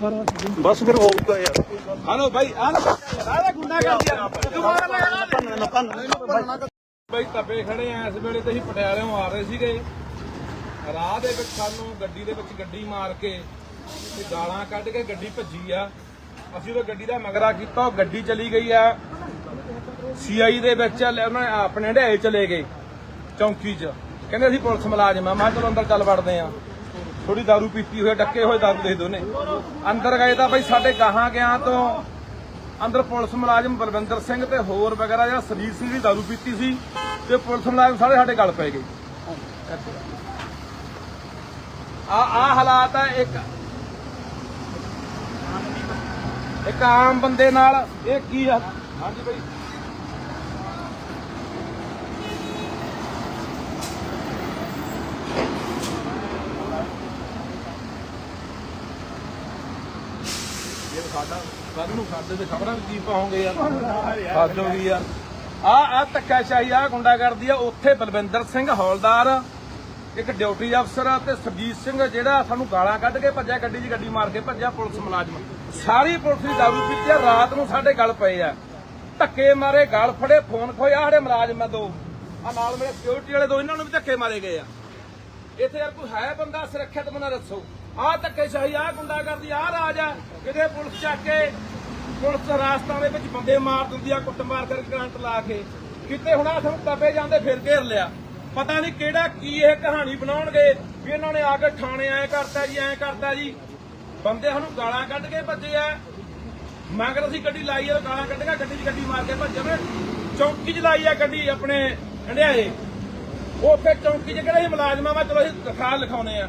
ਸਾਰਾ ਬਸ ਫਿਰ ਹੋਊਗਾ ਯਾਰ। ਹਲੋ ਭਾਈ ਆ ਨਾ ਆਹ ਗੁੰਡਾ ਕਰ ਦਿਆ ਦੁਬਾਰਾ ਲਗਾ ਭੰਨ ਨਾ ਭੰਨ ਬਈ ਤੱਪੇ ਖੜੇ ਆ ਇਸ ਵੇਲੇ ਤੇ ਅਸੀਂ ਪਟਿਆਲਿਓਂ ਆ ਰਹੇ ਸੀਗੇ। ਰਾਹ ਦੇ ਵਿੱਚ ਸਾਨੂੰ ਗੱਡੀ ਦੇ ਵਿੱਚ ਗੱਡੀ ਮਾਰ ਕੇ ਤੇ ਗਾਲਾਂ ਕੱਢ ਕੇ ਗੱਡੀ ਭੱਜੀ ਆ। ਅਸੀਂ ਉਹ ਗੱਡੀ ਦਾ ਮਗਰਾ ਕੀਤਾ ਉਹ ਗੱਡੀ ਚਲੀ ਗਈ ਆ। ਸੀਆਈ ਦੇ ਵਿੱਚ ਉਹਨਾਂ ਨੇ ਆਪਣੇ ਢਾਏ ਚਲੇ ਗਏ ਚੌਂਕੀ 'ਚ। ਕਹਿੰਦੇ ਅਸੀਂ ਪੁਲਿਸ ਮੁਲਾਜ਼ਮ ਆ ਮੈਂ ਚਲੋ ਅੰਦਰ ਚੱਲ ਵੜਦੇ ਆ। ਥੋੜੀ दारू ਪੀਤੀ ਹੋਏ ਡੱਕੇ ਹੋਏ दारू ਦੇ ਦੋਨੇ ਅੰਦਰ ਗਏ ਤਾਂ ਬਈ ਸਾਡੇ ਗਾਹਾਂ ਗਿਆ ਤੋਂ ਅੰਦਰ ਪੁਲਿਸ ਮੁਲਾਜ਼ਮ ਬਲਵਿੰਦਰ ਸਿੰਘ ਤੇ ਹੋਰ ਵਗੈਰਾ ਜਿਹੜਾ ਸਰਜੀਤ ਸਿੰਘ ਦੀ ਦਾਰੂ ਪੀਤੀ ਸੀ ਤੇ ਪੁਲਿਸ ਮੁਲਾਜ਼ਮ ਸਾਰੇ ਸਾਡੇ ਗਲ ਪੈ ਗਏ ਆ ਆ ਹਾਲਾਤ ਹੈ ਇੱਕ ਇੱਕ ਆਮ ਬੰਦੇ ਨਾਲ ਇਹ ਕੀ ਆ ਹਾਂਜੀ ਬਈ ਸਾਡਾ ਕੱਲ ਨੂੰ ਸਾਡੇ ਤੇ ਖਬਰਾਂ ਵੀ ਕੀ ਪਾਉਂਗੇ ਯਾਰ? ਹੱਦ ਹੋ ਗਈ ਯਾਰ। ਆ ਆ ਧੱਕਾਸ਼ਾਹੀ ਆ ਗੁੰਡਾ ਕਰਦੀ ਆ ਉੱਥੇ ਬਲਵਿੰਦਰ ਸਿੰਘ ਹੌਲਦਾਰ ਇੱਕ ਡਿਊਟੀ ਅਫਸਰ ਆ ਤੇ ਸਰਜੀਤ ਸਿੰਘ ਜਿਹੜਾ ਸਾਨੂੰ ਗਾਲਾਂ ਕੱਢ ਕੇ ਭੱਜਿਆ ਗੱਡੀ 'ਚ ਗੱਡੀ ਮਾਰ ਕੇ ਭੱਜਿਆ ਪੁਲਿਸ ਮੁਲਾਜ਼ਮ। ਸਾਰੀ ਪੁਲਿਸ ਦੀ ਦਾਰੂ ਪੀਤੀ ਆ ਰਾਤ ਨੂੰ ਸਾਡੇ ਗਲ ਪਏ ਆ। ਧੱਕੇ ਮਾਰੇ ਗਲ ਫੜੇ ਫੋਨ ਖੋਇਆ ਸਾਡੇ ਮੁਲਾਜ਼ਮ ਆ ਦੋ। ਆ ਨਾਲ ਮੇਰੇ ਸਿਕਿਉਰਿਟੀ ਵਾਲੇ ਦੋ ਇਹਨਾਂ ਨੂੰ ਵੀ ਧੱਕੇ ਮਾਰੇ ਗਏ ਆ। ਇੱਥੇ ਯਾਰ ਕੋਈ ਹੈ ਬੰਦਾ ਸੁਰੱਖਿਅਤ ਬੰਦਾ ਦੱਸੋ। ਆਹ ਧੱਕੇਸ਼ਾਹੀ, ਆਹ ਗੁੰਡਾ ਕਰਦੀ ਆਹ ਰਾਜ ਆ। ਕਿਤੇ ਪੁਲਿਸ ਚੱਕ ਕੇ, ਪੁਲਿਸ ਰਾਸਤਾਂ ਦੇ ਵਿੱਚ ਬੰਦੇ ਮਾਰ ਦਿੰਦੀ ਆ, ਕੁੱਟਮਾਰ ਕਰਕੇ ਕਰੰਟ ਲਾ ਕੇ। ਕਿਤੇ ਹੁਣ ਆ ਸਾਨੂੰ ਤਪੇ ਜਾਂਦੇ, ਫਿਰ ਘੇਰ ਲਿਆ। ਪਤਾ ਨਹੀਂ ਕਿਹੜਾ ਕੀ ਇਹ ਕਹਾਣੀ ਬਣਾਉਣਗੇ, ਵੀ ਇਹਨਾਂ ਨੇ ਆ ਕੇ ਥਾਣੇ ਐ ਕਰਤਾ ਜੀ, ਐ ਕਰਤਾ ਜੀ। ਬੰਦੇ ਸਾਨੂੰ ਗਾਲਾਂ ਕੱਢ ਕੇ ਭੱਜੇ ਆ। ਮਗਰ ਅਸੀਂ ਗੱਡੀ ਲਾਈ ਆ ਗਾਲਾਂ ਕੱਢ ਕੇ ਗੱਡੀ 'ਚ ਗੱਡੀ ਮਾਰ ਕੇ ਭੱਜੇ ਵੇ ਚੌਂਕੀ 'ਚ ਲਾਈ ਆ ਗੱਡੀ ਆਪਣੇ ਹੰਡਿਆਏ ਉੱਥੇ ਚੌਂਕੀ 'ਚ ਕਿਹੜੇ ਸੀ, ਮੁਲਾਜ਼ਮਾਂ ਵਾ, ਚਲੋ ਅਸੀਂ ਦਰਖਾਸਤ ਲਿਖਾਉਨੇ ਆ।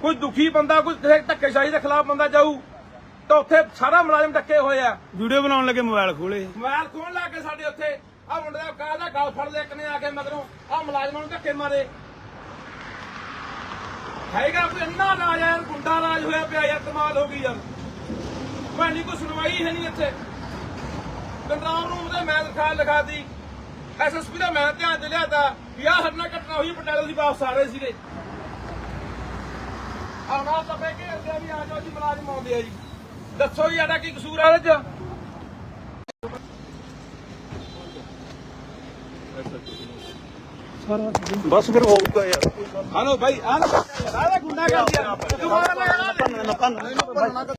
ਕੋਈ ਦੁਖੀ ਬੰਦਾ ਕੋਈ ਕਿਸੇ ਧੱਕੇਸ਼ਾਹੀ ਦੇ ਖਿਲਾਫ ਬੰਦਾ ਜਾਊ ਤਾਂ ਉੱਥੇ ਸਾਰਾ ਮੁਲਾਜ਼ਮ ਡੱਕੇ ਹੋਏ ਆ। ਵੀਡੀਓ ਬਣਾਉਣ ਲੱਗੇ ਮੋਬਾਈਲ ਖੋਲੇ ਮੋਬਾਈਲ ਖੋਣ ਲਾ ਕੇ ਸਾਡੇ ਉੱਥੇ। ਆ ਮੁੰਡੇ ਦਾ ਕਾਹ ਦਾ ਗਲ ਫੜ ਲਿਆ ਕਿਨੇ ਆ ਕੇ ਮਗਰੋਂ। ਆ ਮੁਲਾਜ਼ਮਾਂ ਨੂੰ ਧੱਕੇ ਮਾਰੇ। ਹੈਗਾ ਕੋਈ ਇੰਨਾ ਰਾਜ ਯਾਰ ਗੁੰਡਾ ਰਾਜ ਹੋਇਆ ਪਿਆ ਯਾਰ ਕਮਾਲ ਹੋ ਗਈ ਯਾਰ। ਨਹੀਂ ਕੋਈ ਸੁਣਵਾਈ ਹੈ ਨਹੀਂ ਇੱਥੇ। ਕੰਟਰੋਲ ਰੂਮ ਤੇ ਮੈਂ ਦਰਖਾਸਤ ਲਿਖਾਤੀ ਐਸਐਸਪੀ ਦਾ ਮੈਂ ਧਿਆਨ ਚ ਲਿਆਤਾ ਵੀ ਆਹ ਹਰਨਾ ਘਟਨਾ ਹੋਈ ਪਟਿਆਲੇ ਦੀ ਵਾਪਸ ਆ ਰਹੇ ਸੀਗੇ। ਆਉਣਾ ਪੈ ਕੇ ਅੱਗੇ ਵੀ ਆ ਜਾਓ ਜੀ ਮੁਲਾਜ਼ਮ ਆਉਂਦੇ ਆ ਜੀ। ਦੱਸੋ ਜੀ ਸਾਡਾ ਕੀ ਕਸੂਰ ਆ ਇਹਦੇ ਚ? ਬਸ ਫਿਰ ਹੋਊਗਾ ਯਾਰ। ਹਲੋ ਭਾਈ ਆ ਨਾ। ਆਹ ਗੁੰਡਾ ਕਰ ਦਿਆ ਦੁਬਾਰਾ ਲਗਾ ਭੰਨ ਨਾ ਭੰਨ